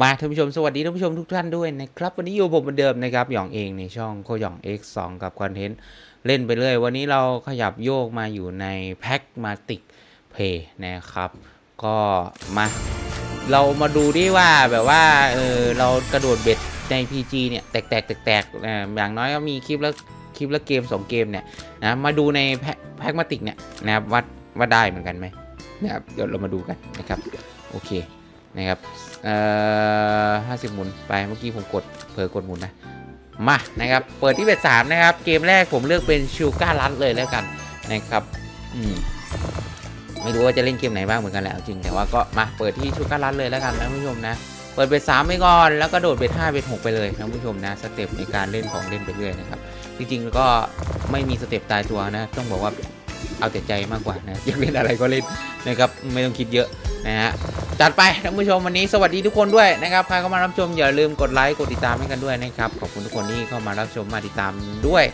มาท่านผู้ชมสวัสดีท่านผู้ชมทุกท่านด้วยนะครับวันนี้อยู่ผมเหมือนเดิมนะครับหยองเองในช่องโคหยอง X2 กับคอนเทนต์เล่นไปเรื่อยวันนี้เราขยับโยกมาอยู่ในแพ็กมาติกเพย์นะครับ ก็มาเรามาดูดิว่าแบบว่าเออเรากระโดดเบ็ดใน PG เนี่ยแตกแตกแตกแตกๆอย่างน้อยก็มีคลิปละคลิปละเกม 2 เกมเนี่ยนะมาดูในแพ็คแพกมาติกเนี่ยนะครับวัดว่าได้เหมือนกันไหมนะครับเดี๋ยวเรามาดูกันนะครับโอเค นะครับเอ่อห้าสิบหมุนไปเมื่อกี้ผมกดเผลอกดหมุนนะมานะครับเปิดที่เบ็ดสามนะครับเกมแรกผมเลือกเป็นชิวก้ารัดเลยแล้วกันนะครับอืมไม่รู้ว่าจะเล่นเกมไหนบ้างเหมือนกันแหละจริงแต่ว่าก็มาเปิดที่ชิวก้ารัดเลยแล้วกันนะผู้ชมนะเปิดเบ็ดสามไปก่อนแล้วก็โดดเบ็ดห้าเบ็ดหกไปเลยนะผู้ชมนะสเต็ปในการเล่นของเล่นไปเรื่อยนะครับจริงๆก็ไม่มีสเต็ปตายตัวนะต้องบอกว่าเอาแต่ใจมากกว่านะอยากเล่นอะไรก็เล่นนะครับไม่ต้องคิดเยอะนะฮะ จัดไปท่านผู้ชมวันนี้สวัสดีทุกคนด้วยนะครับใครเข้ามารับชมอย่าลืมกดไลค์กดติดตามให้กันด้วยนะครับขอบคุณทุกคนที่เข้ามารับชมมาติดตามด้วย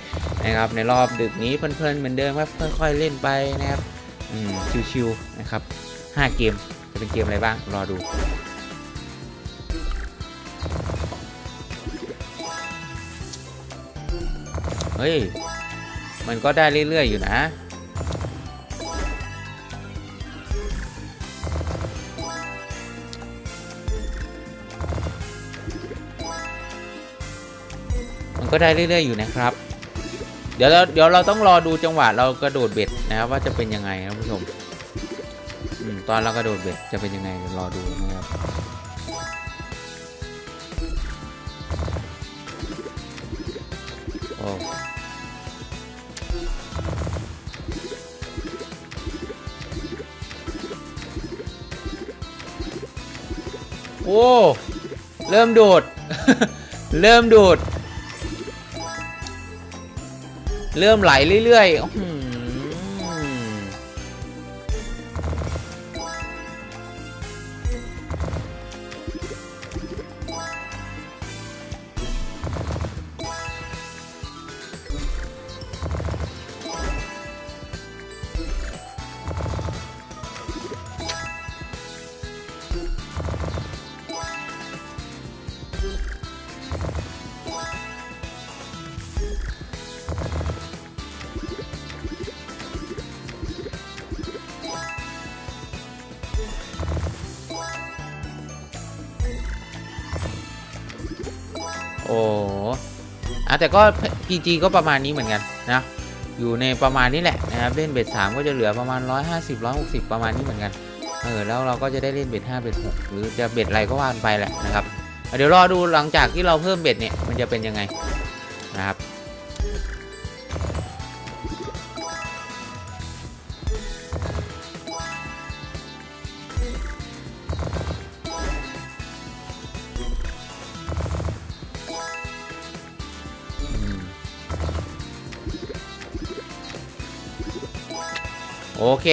นะครับในรอบดึกนี้เพลินๆเหมือนเดิมครับค่อยๆเล่นไปนะครับอืมชิวๆนะครับ5เกมจะเป็นเกมอะไรบ้างรอดูเฮ้ยมันก็ได้เรื่อยๆอยู่นะ ก็ได้เรื่อย ๆอยู่นะครับ เดี๋ยวเราเดี๋ยวเราต้องรอดูจังหวะเรากระโดดเบ็ดนะครับว่าจะเป็นยังไงนะคุณผู้ชมตอนเรากระโดดเบ็ดจะเป็นยังไงเดี๋ยวรอดูนะครับโอ้โอ้ เริ่มโดดเริ่มโดด เริ่มไหลเรื่อยๆ แต่ก็ PG ก็ประมาณนี้เหมือนกันนะอยู่ในประมาณนี้แหละนะครับเล่นเบ็ดสามก็จะเหลือประมาณ 150 160 ประมาณนี้เหมือนกันเออแล้วเราก็จะได้เล่นเบ็ดห้าเบ็ดหกหรือจะเบ็ดอะไรก็ว่านไปแหละนะครับ เดี๋ยวรอดูหลังจากที่เราเพิ่มเบ็ดเนี่ยมันจะเป็นยังไงนะครับ เค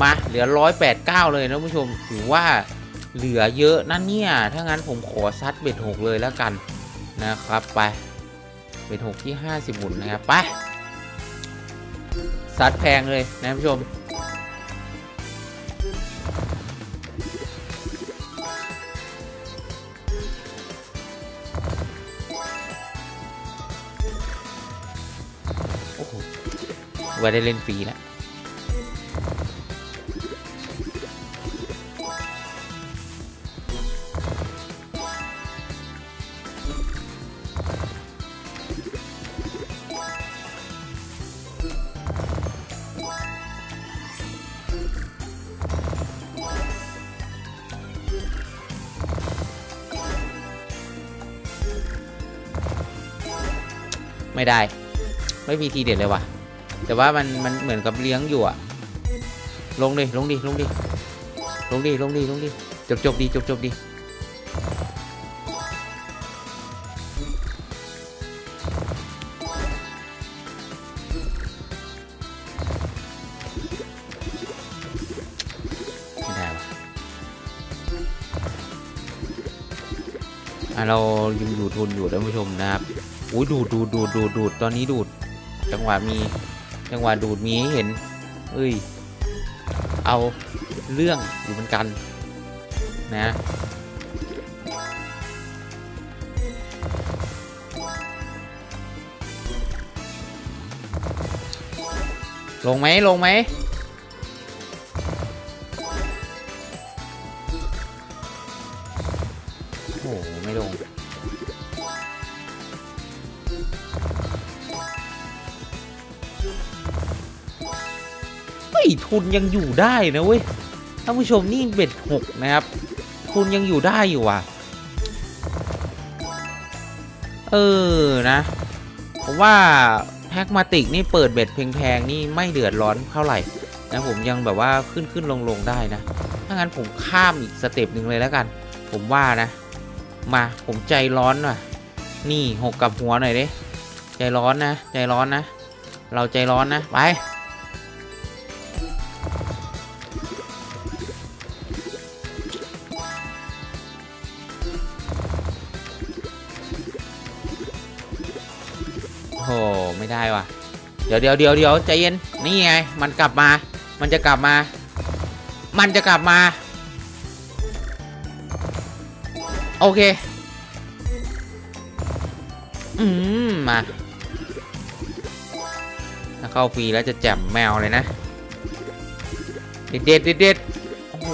มาเหลือร้อยแปดเก้าเลยนะผู้ชมถือว่าเหลือเยอะนั่นเนี่ย ถ้างั้นผมขอซัดเบ็ดหกเลยแล้วกันนะครับไปเบ็ดหกที่ห้าสิบหมุนนะครับไปซัดแพงเลยนะผู้ชมโอ้โหว่าได้เล่นฟรีแล้ว ไม่ได้ ไม่มีทีเด็ดเลยว่ะ แต่ว่ามันมันเหมือนกับเลี้ยงอยู่อะลงดิลงดิลงดิลงดิลงดิลงดิจบจบดีจบจบดีไม่ได้ว่ะอะเรายังอยู่ทุนอยู่ท่านผู้ชมนะครับ อุ้ยดูดดูดูดูดดูดตอนนี้ดูด จังหวะมี จังหวะดูดมีเห็น เอ้ย เอาเรื่องอยู่เหมือนกัน นะลงไหมลงไหม ทุนยังอยู่ได้นะเว้ยท่านผู้ชมนี่เบ็ดหกนะครับ ทุนยังอยู่ได้อยู่ว่ะ เออนะผมว่าแพ็กมาติกนี่เปิดเบ็ดแพงๆนี่ไม่เดือดร้อนเท่าไหร่นะผมยังแบบว่าขึ้นขึ้นลงลงได้นะ ถ้างั้นผมข้ามอีกสเต็ปหนึ่งเลยแล้วกัน ผมว่านะ มาผมใจร้อนว่ะ นี่หกกับหัวหน่อยดิใจร้อนนะ ใจร้อนนะ เราใจร้อนนะ ไป ได้ว่ะ เดี๋ยวเดี๋ยวเดี๋ยวเดี๋ยวใจเย็น นี่ไง มันกลับมา มันจะกลับมา มันจะกลับมา โอเค อืม มา ถ้าเข้าฟรีแล้วจะแจ่มแมวเลยนะ เด็ดเด็ดเด็ดเด็ดโอ้โห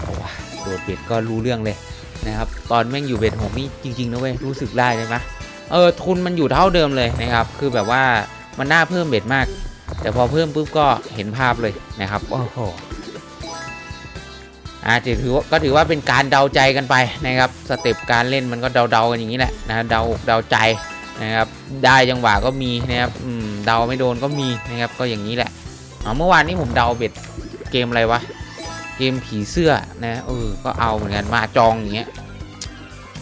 เอาว่ะโดดเบ็ดก็รู้เรื่องเลยนะครับ ตอนแม่งอยู่เบ็ดหกนี่จริงๆนะเว้ย รู้สึกได้เลยไหม เออทุนมันอยู่เท่าเดิมเลยนะครับ คือแบบว่ามันน่าเพิ่มเบ็ดมาก แต่พอเพิ่มปุ๊บก็เห็นภาพเลยนะครับโอ้โหอ่าถือว่าก็ถือว่าเป็นการเดาใจกันไปนะครับสเต็ปการเล่นมันก็เดาๆกันอย่างนี้แหละนะเดาอกเดาใจนะครับได้จังหวะก็มีนะครับอืมเดาไม่โดนก็มีนะครับก็อย่างนี้แหละเอาเมื่อวานนี้ผมเดาเบ็ดเกมอะไรวะเกมผีเสื้อนะเออก็เอาเหมือนกันมาจองอย่างเงี้ย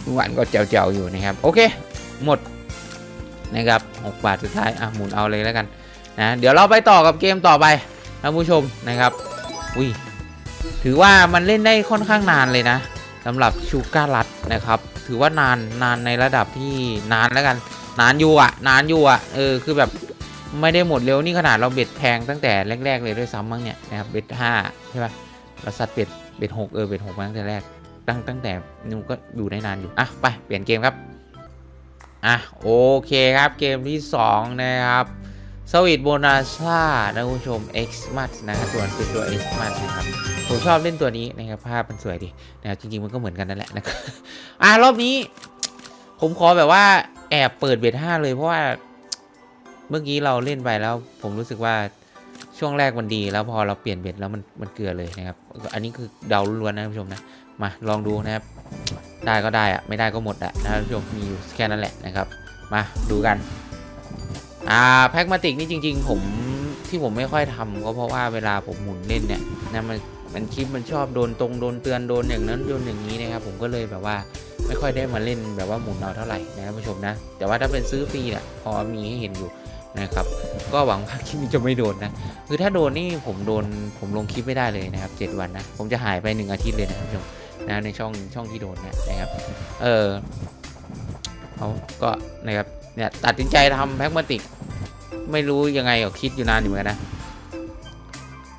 เมื่อวานก็เจ๋วๆอยู่นะครับโอเค หมดนะครับ6บาทสุดท้ายอะหมุนเอาเลยแล้วกันนะเดี๋ยวเราไปต่อกับเกมต่อไปท่านผู้ชมนะครับอุ้ยถือว่ามันเล่นได้ค่อนข้างนานเลยนะสำหรับชูการ์ลัดนะครับ ถือว่านานนานในระดับที่นานแล้วกัน นานอยู่อะ นานอยู่อะเออคือแบบไม่ได้หมดเร็วนี่ขนาดเราเบ็ดแพงตั้งแต่แรก ๆ เลยด้วยซ้ำมั้งเนี่ยนะครับเบ็ดห้าใช่ปะเราซัดเบ็ดเบ็ดหกเออเบ็ดหกมาตั้งแต่แรกตั้งตั้งแต่นู่นก็อยู่ได้นานอยู่อะไปเปลี่ยนเกมครับ อะโอเคครับเกมที่ 2 นะครับสวิตโบนาซ่านะคุณผู้ชม X m a x นะครับส่วนเป็นตัว X m a x นะครับผมชอบเล่นตัวนี้นะครับภาพมันสวยดีนะครับจริงๆมันก็เหมือนกันนั่นแหละนะครับอะรอบนี้ ผมขอแบบว่าแอบเปิดเบ็ดห้าเลยเพราะว่าเมื่อกี้เราเล่นไปแล้ว ผมรู้สึกว่าช่วงแรกมันดี แล้วพอเราเปลี่ยนเบ็ดแล้วมันมันเกลือเลยนะครับ อันนี้คือเดาล้วนนะคุณผู้ชมนะมาลองดูนะครับ ได้ก็ได้อะไม่ได้ก็หมดอะนะท่านผู้ชมมีอยู่แค่นั้นแหละนะครับ มาดูกัน อ่าแพ็กมาติกนี่จริง ๆ ผมที่ผมไม่ค่อยทำก็เพราะว่าเวลาผมหมุนเล่นเนี่ยนะมันมันคลิปมันชอบโดนตรงโดนเตือนโดนอย่างนั้นโดนอย่างนี้นะครับผมก็เลยแบบว่าไม่ค่อยได้มาเล่นแบบว่าหมุนเอาเท่าไหร่นะท่านผู้ชมนะ แต่ว่าถ้าเป็นซื้อฟรีเนี่ยพอมีให้เห็นอยู่นะครับ ก็หวังว่าคลิปนี้จะไม่โดนนะคือถ้าโดนนี่ผมโดนผมลงคลิปไม่ได้เลยนะครับเจ็ดวันนะผมจะหายไปหนึ่งอาทิตย์เลยนะท่านผู้ชม นะในช่องช่องที่โดนเนี่ยนะครับเออเขาก็นะครับเนี่ยตัดสินใจทำแพ็กมาติก ไม่รู้ยังไงก็คิดอยู่นานอยู่เหมือนกันนะ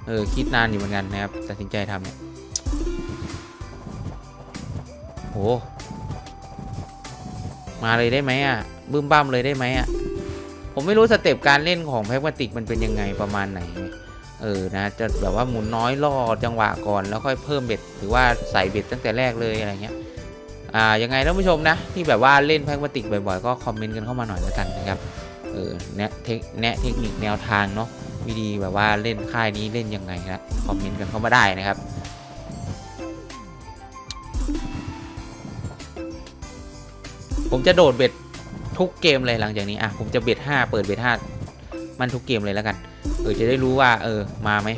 เออคิดนานอยู่เหมือนกันนะครับตัดสินใจทำเนี่ยโหมาเลยได้ไหมอะบึ้มบ้ามเลยได้ไหมอะผมไม่รู้สเต็ปการเล่นของแพ็กมาติกมันเป็นยังไงประมาณไหน เออนะจะแบบว่าหมุนน้อยล่อจังหวะก่อนแล้วค่อยเพิ่มเบ็ดหรือว่าใส่เบ็ดตั้งแต่แรกเลยอะไรเงี้ยอ่ายังไงท่านผู้ชมนะที่แบบว่าเล่นแพ็กมาติกบ่อยๆ ก็คอมเมนต์กันเข้ามาหน่อยแล้วกันนะครับเออแนะเทคแนะเทคนิคแนวทางเนาะวิธีแบบว่าเล่นค่ายนี้เล่นยังไงนะคอมเมนต์กันเข้ามาได้นะครับผมจะโดดเบ็ดทุกเกมเลยหลังจากนี้อะผมจะเบ็ดห้าเปิดเบ็ดห้ามันทุกเกมเลยแล้วกัน เออจะได้รู้ว่าเออมาไหม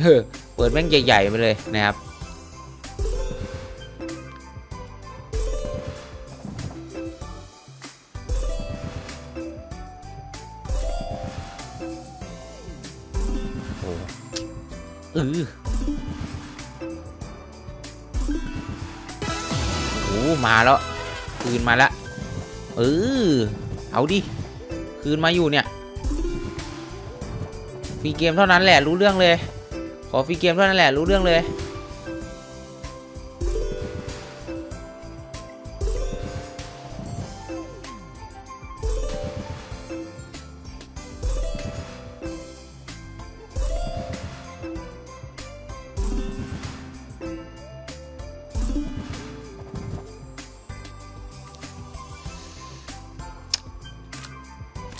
เออเปิดแม่งใหญ่ๆไปเลยนะครับโอ้เออโอ้มาแล้ว คืนมาแล้วเออเอาดิ คืนมาอยู่เนี่ย ฟรีเกมเท่านั้นแหละรู้เรื่องเลย ขอฟรีเกมเท่านั้นแหละรู้เรื่องเลย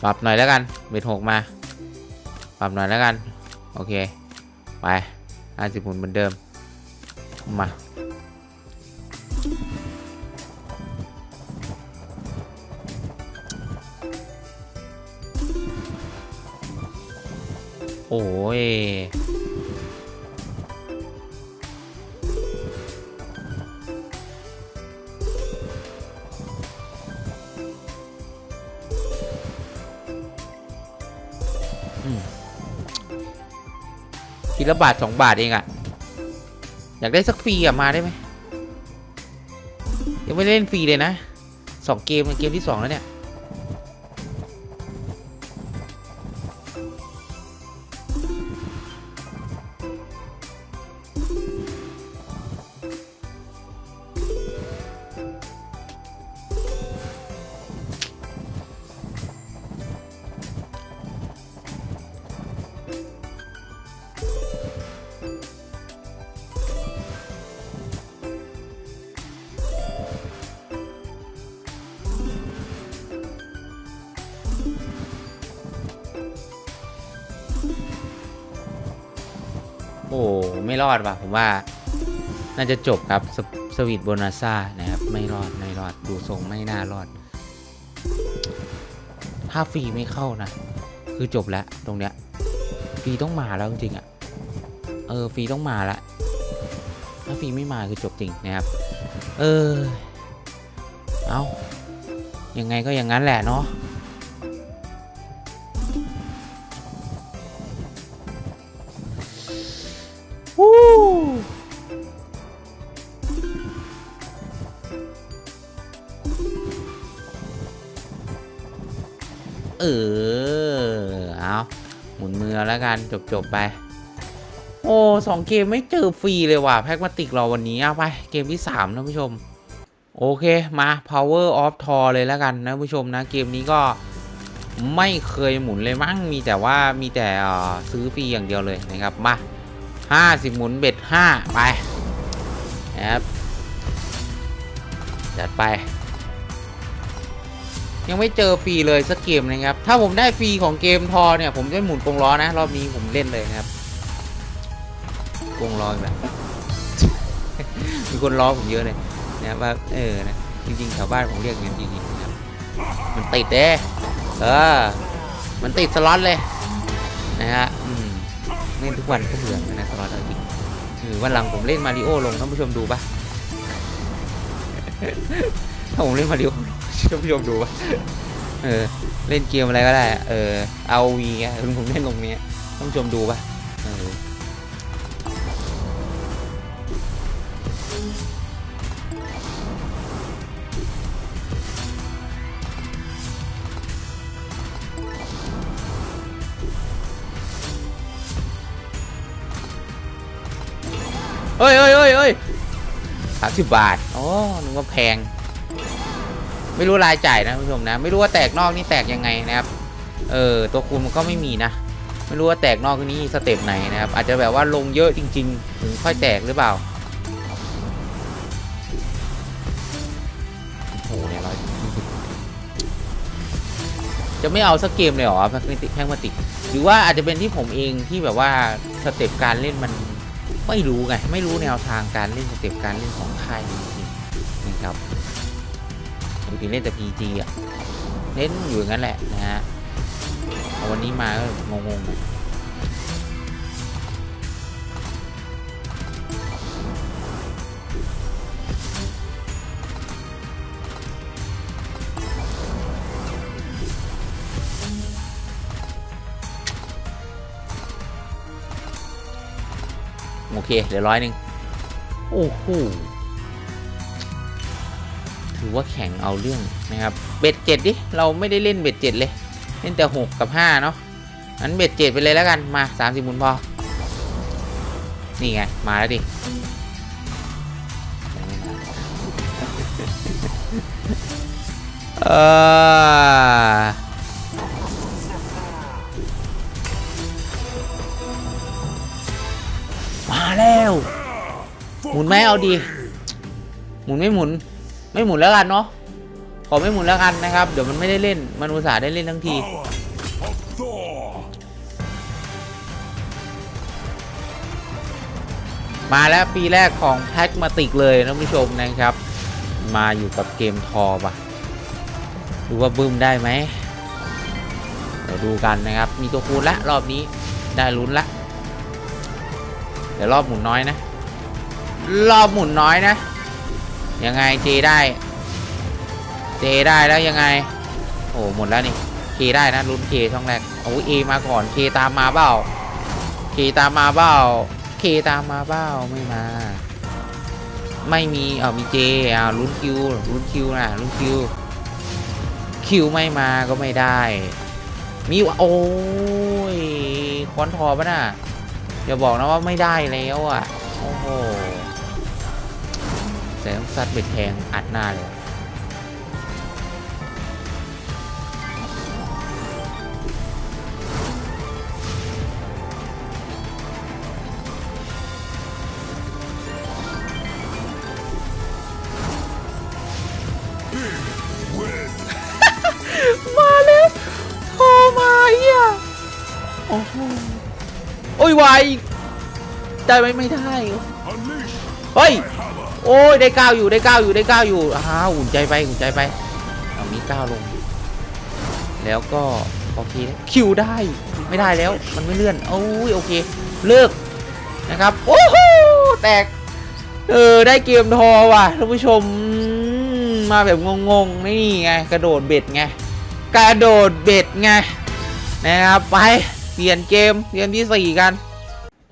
ปรับหน่อยแล้วกันเบ็ดหกมา ปรับหน่อยแล้วกัน โอเค ไปห้าสิบหมุนเหมือนเดิม มา โอ้ย ละบาทสองบาทเองอะอยากได้สักฟรีอะมาได้ไหมยังไม่เล่นฟรีเลยนะสองเกมเกมที่สองแล้วเนี่ย ไม่รอดว่ะผมว่า น่าจะจบครับสสวีทโบนาซ่านะครับ ไม่รอดไม่รอดดูทรงไม่น่ารอด ถ้าฟรีไม่เข้านะ คือจบแล้วตรงเนี้ยฟรีต้องมาแล้วจริงๆอะ่ะเออฟรีต้องมาละถ้าฟรีไม่มาคือจบจริงนะครับ เออเอายังไงก็อย่างนั้นแหละเนาะ แล้วกันจบจบๆไป โอ้สองเกมไม่เจอฟรีเลยว่ะแพ็กมาติกเราวันนี้เอาไป เกมที่3นะผู้ชม โอเคมา power of Thor เลยแล้วกันนะผู้ชมนะ เกมนี้ก็ไม่เคยหมุนเลยมั้งมีแต่ว่ามีแต่ซื้อฟรีอย่างเดียวเลยนะครับมาห้าสิบหมุนเบ็ดห้าไปนะครับจัดไป ยังไม่เจอฟรีเลยสักเกมนะครับ ถ้าผมได้ฟรีของเกมทอเนี่ย ผมจะหมุนกรงล้อนะ รอบนี้ผมเล่นเลยนะครับกรงล้อแล้วมีคนล้อผมเยอะเลยนะครับว่าเออนะจริงๆแถวบ้านผมเรียกอย่างนั้นจริงๆนะครับมันติดเด้เออมันติดสล็อตเลยนะฮะอืมเล่นทุกวันก็เบื่อนะสล็อตเอาจริงคือวันหลังผมเล่นมาริโอลงท่านผู้ชมดูปะถ้าผมเล่นมาริโอ ท่านผู้ชมดูปะเออเล่นเกมอะไรก็ได้ เออเอาวีอะผมเล่นลงเนี้ยท่านผู้ชมดูปะเออเฮ้ยเฮ้ยเฮ้ยเฮ้ยสามสิบบาท อ๋อนึกว่าแพง ไม่รู้รายจ่ายนะคุณผู้ชมนะ ไม่รู้ว่าแตกนอกนี่แตกยังไงนะครับ เออตัวคูณมันก็ไม่มีนะ ไม่รู้ว่าแตกนอกนี่สเต็ปไหนนะครับ อาจจะแบบว่าลงเยอะจริง ๆ ถึงค่อยแตกหรือเปล่าโอ้โหเนี่ยร้อยจะไม่เอาสักเกมเลยเหรอแพ็กมติกแพ็กมาติกหรือว่าอาจจะเป็นที่ผมเองที่แบบว่าสเต็ปการเล่นมันไม่รู้ไง ไม่รู้แนวทางการเล่นสเต็ปการเล่นของค่ายจริงๆนะครับ ปกติเล่นแต่ PG อะเล่นอยู่อย่างนั้นแหละนะฮะวันนี้มาก็งงๆหน่โอเคเหลือร้อยหนึ่งโอ้โห อว่าแข่งเอาเรื่องนะครับ เบ็ดเจ็ดดิ เราไม่ได้เล่นเบ็ดเจ็ดเลย เล่นแต่หกกับห้าเนาะงั้นเบ็ดเจ็ดไปเลยแล้วกัน มาสามสิบมุนพอ นี่ไง มาแล้วดิเออมาแล้ว หมุนไหมเอาดี หมุนไม่หมุน ไม่หมุนแล้วกันเนาะขอไม่หมุนแล้วกันนะครับ เดี๋ยวมันไม่ได้เล่นมันอุตส่าห์ได้เล่นทั้งทีมาแล้วปีแรกของแพ็กมาติกเลยท่านผู้ชมนะครับ มาอยู่กับเกมทอปะดูว่าบึ้มได้ไหมเดี๋ยวดูกันนะครับ มีตัวคูณละรอบนี้ได้ลุ้นละ เดี๋ยวรอบหมุนน้อยนะ รอบหมุนน้อยนะ ยังไงเจได้เจได้แล้วยังไง โอ้หมดแล้วนี่เคได้นะลุ้นเคช่องแรกโอ้เอมาก่อนเคตามมาเปล่าเคตามมาเปล่าเคตามมาเปล่าไม่มา ไม่มีเออมีเจอ่าลุ้นคิวลุ้นคิวนะลุ้นคิวคิวไม่มาก็ไม่ได้มีวะโอ้ยคอนทอปะน่ะอย่าบอกนะว่าไม่ได้แล้วอะโอ้โห แต่ต้องซัดเบ็ดแทงอัดหน้าเลย Win. มาแล้วโทรมาเฮียโอ้โหโอ้ยไวได้ไหมไม่ได้ Unleash เฮ้ย hammer. โอ้ยได้ก้าวอยู่ได้ก้าวอยู่ได้ก้าวอยู่อ้าวอุ่นใจไปอุ่นใจไปเอามีก้าวลง แล้วก็โอเคคิวได้ไม่ได้แล้วมันไม่เลื่อนโอ้ยโอเค เลิกนะครับโอ้โหแตกเออได้เกมทอว่ะท่านผู้ชมมาแบบงงๆนี่ไงกระโดดเบ็ดไงกระโดดเบ็ดไงนะครับไปเปลี่ยนเกมเกมที่สี่กัน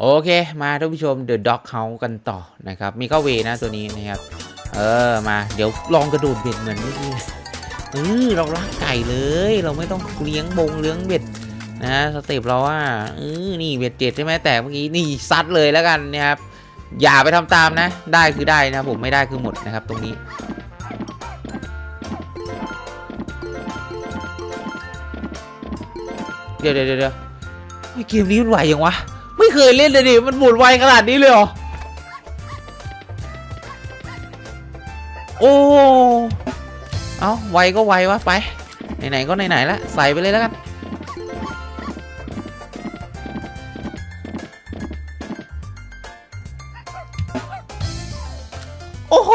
โอเค มาท่านผู้ชม The Dog House กันต่อนะครับ มีเข้าเวนะตัวนี้นะครับ เออมาเดี๋ยวลองกระโดดเบ็ดเหมือนเมื่อกี้เออเราลักไก่เลย เราไม่ต้องเลี้ยงบงเลี้ยงเบ็ดนะสเต็ปเราว่าเออนี่เบ็ดเจ็ดใช่ไหมแต่เมื่อกี้นี่ซัดเลยแล้วกันนะครับ อย่าไปทำตามนะ ได้คือได้นะผมไม่ได้คือหมดนะครับตรงนี้เดี๋ยวเดี๋ยวเดี๋ยวเฮ้ยเกมนี้มันไหวยังวะ ไม่เคยเล่นเลยดิ มันหมุนไวขนาดนี้เลยเหรอ โอ้ เอาไวก็ไววะไป ไหนๆก็ไหนๆละใส่ไปเลยแล้วกัน โอ้โห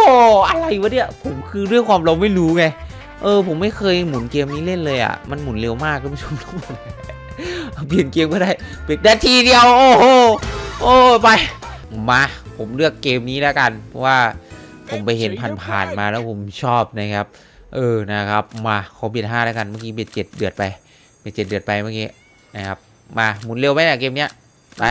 อะไรวะเนี่ย ผมคือเรื่องความเราไม่รู้ไง เออ ผมไม่เคยหมุนเกมนี้เล่นเลยอะ มันหมุนเร็วมากคุณผู้ชมทุกคน เปลี่ยนเกมก็ได้เปลี่ยนนาทีเดียวโอ้โหโอ้ไปมาผมเลือกเกมนี้แล้วกัน เพราะว่าผมไปเห็นผ่านๆมาแล้วผมชอบนะครับ เออนะครับมาขอเบียดห้าแล้วกันเมื่อกี้เบียดเจ็ดเดือดไปเบียดเจ็ดเดือดไปเมื่อกี้นะครับมาหมุนเร็วไหมเนี่ยเกมเนี้ยไป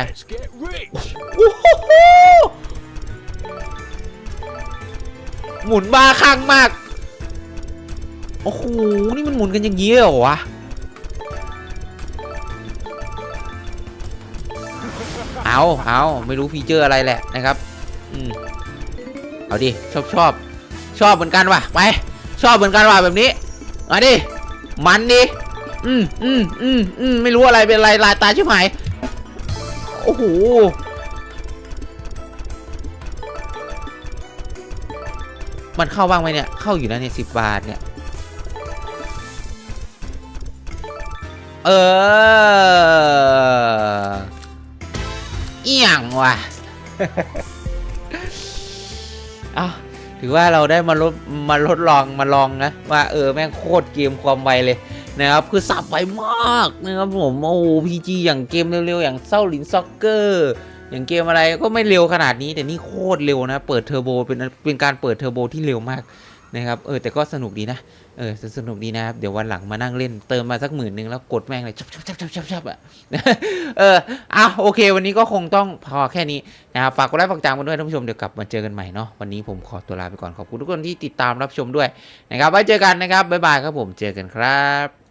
หมุนบ้าคลั่งมาก โอ้โห นี่มันหมุนกันอย่างนี้ยเหรอวะ เอาเอาไม่รู้ฟีเจอร์อะไรแหละนะครับ อืมเอาดิชอบชอบชอบเหมือนกันว่ะไปชอบเหมือนกันว่ะแบบนี้มาดิมันดิอืมอืมอืมอืมไม่รู้อะไรเป็นอะไรลายตาชิบหายโอ้โหมันเข้าบ้างไหมเนี่ย เข้าอยู่นะเนี่ยสิบบาทเนี่ย เออ เอียงว่ะเอาถือว่าเราได้มาลดมาลดลองมาลองนะว่าเออแม่งโคตรเกมความไวเลยนะครับคือสับไวมากนะครับผมโอ้พีจีอย่างเกมเร็วๆอย่างเศร้าหลินซ็อกเกอร์อย่างเกมอะไรก็ไม่เร็วขนาดนี้แต่นี่โคตรเร็วนะ เปิดเทอร์โบเป็นเป็นการเปิดเทอร์โบที่เร็วมาก นะครับเออแต่ก็สนุกดีนะเออสนุกดีนะครับเดี๋ยววันหลังมานั่งเล่นเติมมาสักหมื่นหนึ่งแล้วกดแม่งเลยชับชับชับชับชับชับอะเอออะโอเค วันนี้ก็คงต้องพอแค่นี้นะครับฝากกดไลค์ฝากติดตามกันด้วยท่านผู้ชมเดี๋ยวกลับมาเจอกันใหม่เนาะวันนี้ผมขอตัวลาไปก่อนขอบคุณทุกคนที่ติดตามรับชมด้วยนะครับไว้เจอกันนะครับบ๊ายบายครับผมเจอกันครับ